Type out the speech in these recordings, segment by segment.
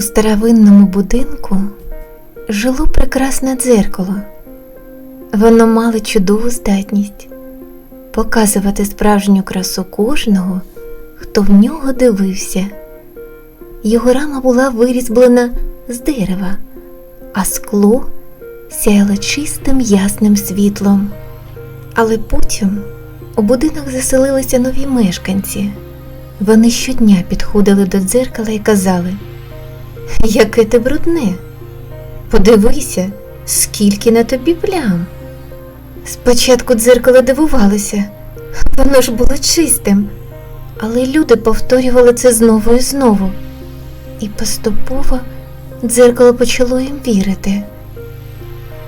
У старовинному будинку жило прекрасне дзеркало. Воно мало чудову здатність показувати справжню красу кожного, хто в нього дивився. Його рама була вирізблена з дерева, а скло сяяло чистим ясним світлом. Але потім у будинок заселилися нові мешканці. Вони щодня підходили до дзеркала і казали: Яке ти брудне! Подивися, скільки на тобі плям. Спочатку дзеркало дивувалося, воно ж було чистим, але люди повторювали це знову і знову, і поступово дзеркало почало їм вірити.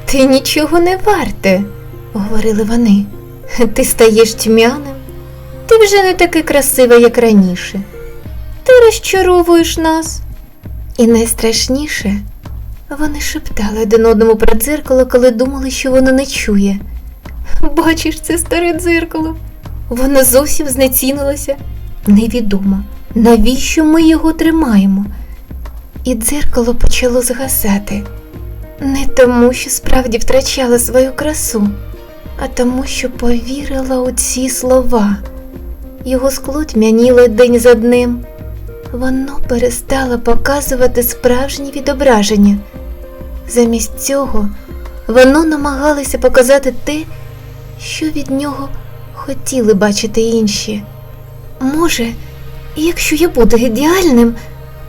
Ти нічого не варте, говорили вони. Ти стаєш тьмяним, ти вже не такий красивий, як раніше. Ти розчаровуєш нас. І найстрашніше, вони шептали один одному про дзеркало, коли думали, що воно не чує. Бачиш, це старе дзеркало. Воно зовсім знецінилося. Невідомо, навіщо ми його тримаємо. І дзеркало почало згасати. Не тому, що справді втрачало свою красу, а тому, що повірила у ці слова. Його скло тьмяніло день за днем. Воно перестало показувати справжні відображення. Замість цього воно намагалося показати те, що від нього хотіли бачити інші. Може, якщо я буду ідеальним,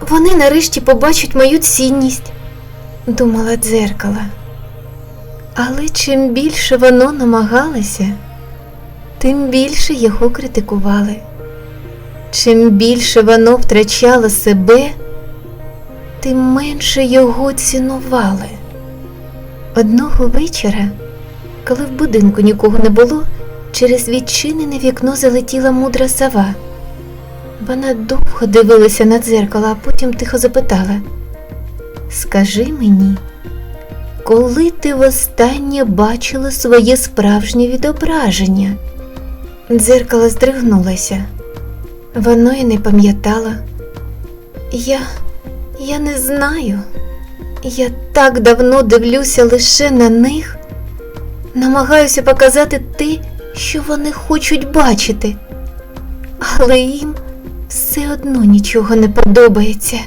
вони нарешті побачать мою цінність, думала дзеркало. Але чим більше воно намагалося, тим більше його критикували. Чим більше воно втрачало себе, тим менше його цінували. Одного вечора, коли в будинку нікого не було, через відчинене вікно залетіла мудра сова. Вона довго дивилася на дзеркало, а потім тихо запитала: Скажи мені, коли ти востаннє бачила своє справжнє відображення? Дзеркало здригнулося. Воно й не пам'ятало. Я, я не знаю. Я так давно дивлюся лише на них, намагаюся показати те, що вони хочуть бачити, але їм все одно нічого не подобається.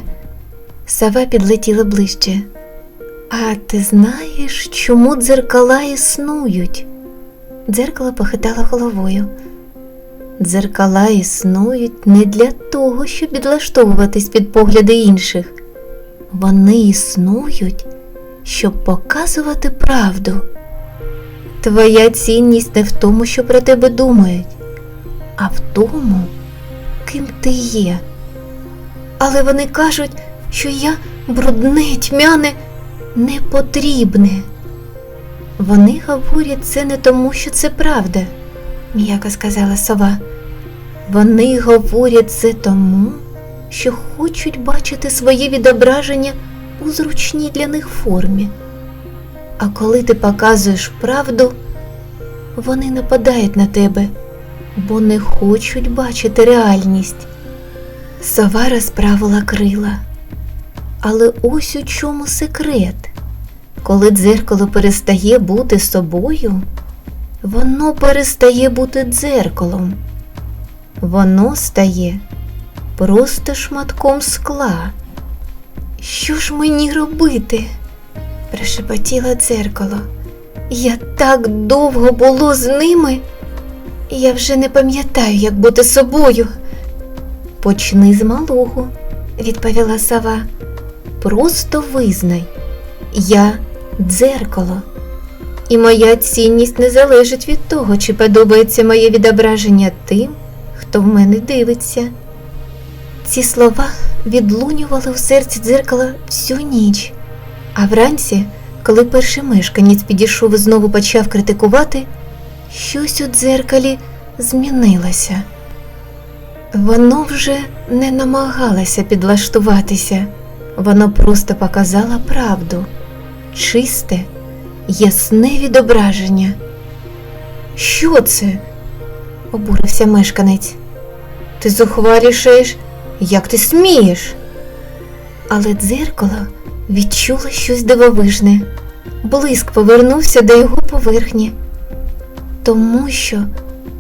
Сава підлетіла ближче. А ти знаєш, чому дзеркала існують? Дзеркало похитало головою. Дзеркала існують не для того, щоб підлаштовуватись під погляди інших. Вони існують, щоб показувати правду. Твоя цінність не в тому, що про тебе думають, а в тому, ким ти є. Але вони кажуть, що я брудне, тьмяне, непотрібне. Вони говорять це не тому, що це правда м'яко сказала сова. Вони говорять це тому, що хочуть бачити своє відображення у зручній для них формі. А коли ти показуєш правду, вони нападають на тебе, бо не хочуть бачити реальність. Сова розправила крила. Але ось у чому секрет, коли дзеркало перестає бути собою воно перестає бути дзеркалом, воно стає просто шматком скла. Що ж мені робити? прошепотіло дзеркало. Я так довго було з ними, я вже не пам'ятаю, як бути собою. Почни з малого, відповіла сова. Просто визнай, я дзеркало. І моя цінність не залежить від того, чи подобається моє відображення тим, хто в мене дивиться. Ці слова відлунювали в серці дзеркала всю ніч, а вранці, коли перший мешканець підійшов і знову почав критикувати, щось у дзеркалі змінилося. Воно вже не намагалося підлаштуватися, воно просто показало правду, чисте ясне відображення. Що це? обурився мешканець. Ти зухвалішаєш, як ти смієш? Але дзеркало відчуло щось дивовижне. Блиск повернувся до його поверхні, тому що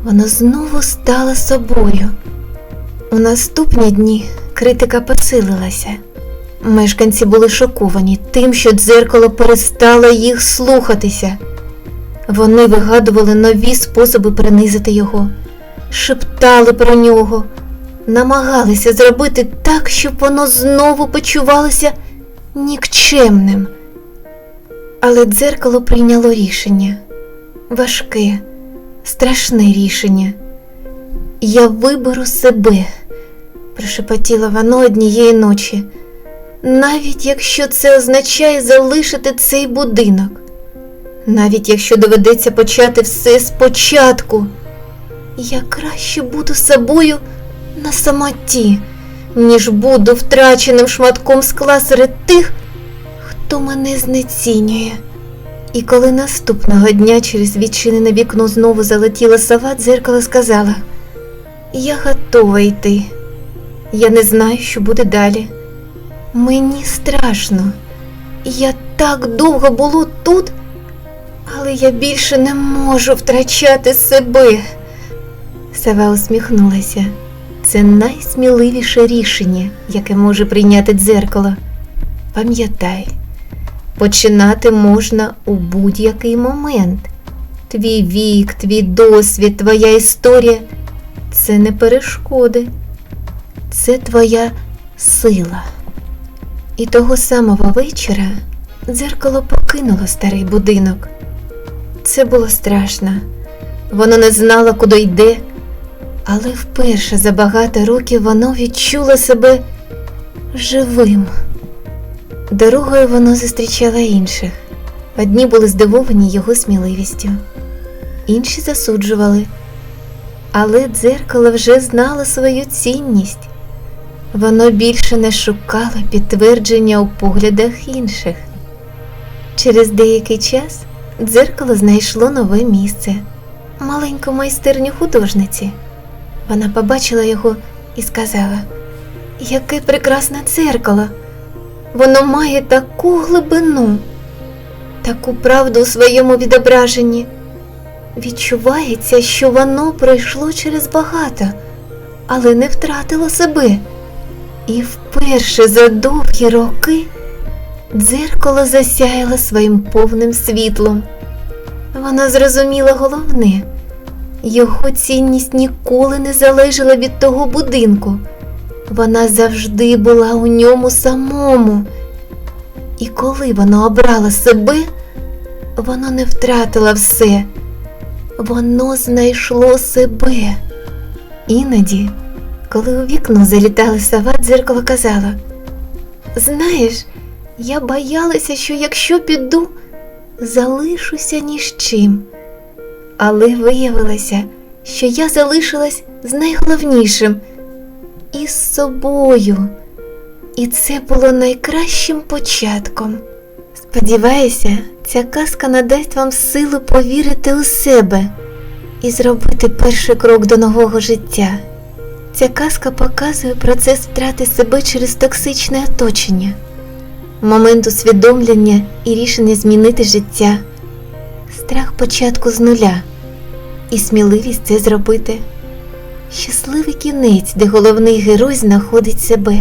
воно знову стало собою. У наступні дні критика посилилася. Мешканці були шоковані тим, що дзеркало перестало їх слухатися. Вони вигадували нові способи принизити його, шептали про нього, намагалися зробити так, щоб воно знову почувалося нікчемним. Але дзеркало прийняло рішення важке, страшне рішення. Я виберу себе, прошепотіла воно однієї ночі, навіть якщо це означає залишити цей будинок, навіть якщо доведеться почати все спочатку, я краще буду собою на самоті, ніж буду втраченим шматком скла серед тих, хто мене знецінює. І коли наступного дня через відчинене вікно знову залетіла сова, дзеркало сказала: Я готова йти. Я не знаю, що буде далі. Мені страшно. Я так довго було тут, але я більше не можу втрачати себе. Сова усміхнулася. Це найсміливіше рішення, яке може прийняти дзеркало. Пам'ятай, починати можна у будь-який момент. Твій вік, твій досвід, твоя історія це не перешкоди, це твоя сила. І того самого вечора дзеркало покинуло старий будинок. Це було страшно. Воно не знало, куди йде, але вперше за багато років воно відчуло себе живим. Дорогою воно зустрічало інших. Одні були здивовані його сміливістю, інші засуджували. Але дзеркало вже знало свою цінність. Воно більше не шукало підтвердження у поглядах інших. Через деякий час дзеркало знайшло нове місце, маленьку майстерню художниці. Вона побачила його і сказала: Яке прекрасне дзеркало! Воно має таку глибину, таку правду у своєму відображенні. Відчувається, що воно пройшло через багато, але не втратило себе. І вперше за довгі роки дзеркало засяяло своїм повним світлом. Вона зрозуміла головне, його цінність ніколи не залежала від того будинку. Вона завжди була у ньому самому. І коли вона обрала себе, воно не втратило все, воно знайшло себе. Іноді, коли у вікно залітала сова, дзеркало казала: Знаєш, я боялася, що якщо піду, залишуся ні з чим. Але виявилося, що я залишилась з найголовнішим із собою. І це було найкращим початком. Сподіваюся, ця казка надасть вам силу повірити у себе і зробити перший крок до нового життя. Ця казка показує процес втрати себе через токсичне оточення, момент усвідомлення і рішення змінити життя, страх початку з нуля і сміливість це зробити. Щасливий кінець, де головний герой знаходить себе.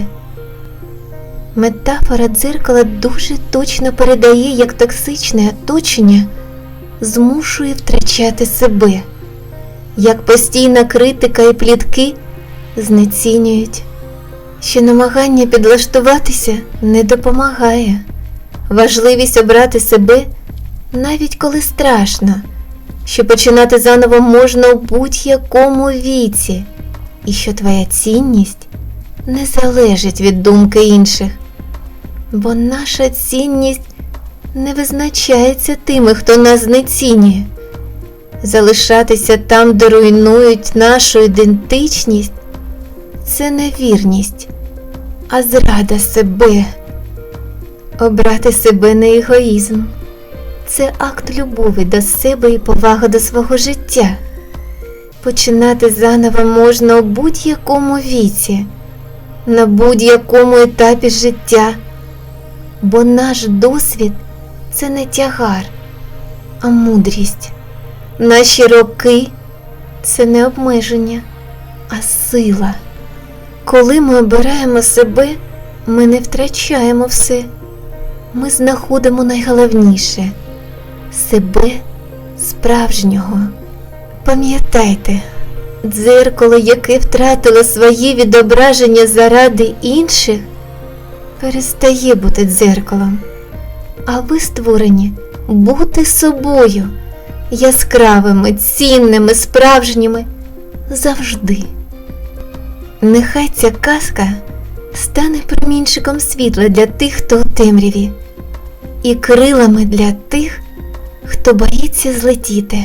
Метафора дзеркала дуже точно передає, як токсичне оточення змушує втрачати себе, як постійна критика і плітки знецінюють, що намагання підлаштуватися не допомагає, важливість обрати себе навіть коли страшно, що починати заново можна у будь-якому віці, і що твоя цінність не залежить від думки інших, бо наша цінність не визначається тими, хто нас знецінює. Залишатися там, де руйнують нашу ідентичність, це не вірність, а зрада себе. Обрати себе не егоїзм, це акт любові до себе і повага до свого життя. Починати заново можна у будь-якому віці, на будь-якому етапі життя бо наш досвід це не тягар, а мудрість. Наші роки це не обмеження, а сила. Коли ми обираємо себе, ми не втрачаємо все. Ми знаходимо найголовніше себе справжнього. Пам'ятайте, дзеркало, яке втратило своє відображення заради інших, перестає бути дзеркалом. А ви створені бути собою, яскравими, цінними, справжніми завжди. Нехай ця казка стане промінчиком світла для тих, хто у темряві, і крилами для тих, хто боїться злетіти.